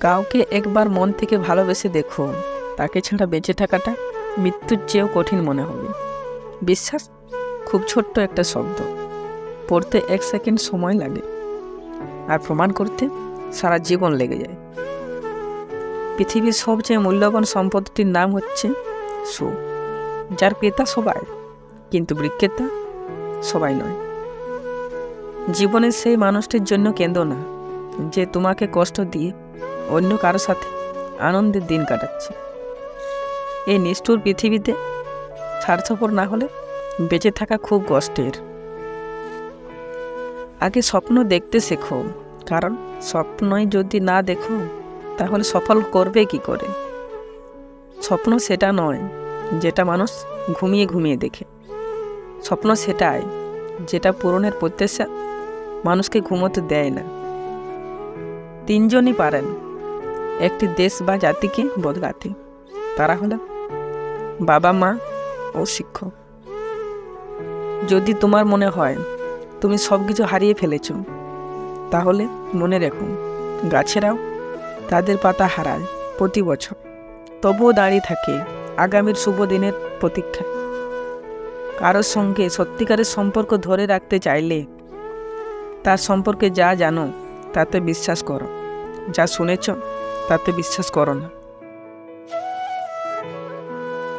কাউকে একবার মন থেকে ভালোবেসে দেখো তাকে ছাড়া বেঁচে থাকাটা মৃত্যুর চেয়েও কঠিন মনে হবে। বিশ্বাস? খুব ছোট্ট একটা শব্দ। পড়তে এক সেকেন্ড সময় লাগে। আর প্রমাণ করতে সারা জীবন লেগে যায়। পৃথিবীর সবচেয়ে মূল্যবান সম্পদটির নাম হচ্ছে সু যার ক্রেতা সবাই, কিন্তু বিক্রেতা সবাই নয়। জীবনের সেই মানুষটির জন্য কেন্দ্র না। যে তোমাকে কষ্ট দিয়ে অন্য কারোর সাথে আনন্দের দিন কাটাচ্ছে। এই নিষ্ঠুর পৃথিবীতে স্বার্থপর না হলে বেঁচে থাকা খুব কষ্টের। আগে স্বপ্ন দেখতে শেখো, কারণ স্বপ্নই যদি না দেখো, তাহলে সফল করবে কি করে? স্বপ্ন সেটা নয়, যেটা মানুষ ঘুমিয়ে ঘুমিয়ে দেখে। স্বপ্ন সেটাই, যেটা পূরণের প্রত্যাশা মানুষকে ঘুমোতে দেয় না। তিনজনই পারেন। একটি দেশ বা জাতিকে বদলাতে। তারা হলো বাবা, মা ও শিক্ষক। যদি তোমার মনে হয় তুমি সব কিছু হারিয়ে ফেলেছ, তাহলে মনে রেখো, গাছেরাও তাদের পাতা হারায় প্রতি বছর। তবুও দাঁড়িয়ে থাকে আগামীর শুভ দিনের প্রতীক্ষায় কারোর সঙ্গে সত্যিকারের সম্পর্ক ধরে রাখতে চাইলে তার সম্পর্কে যা জানো তাতে বিশ্বাস করো। যা শুনেছ তাতে বিশ্বাস করো না।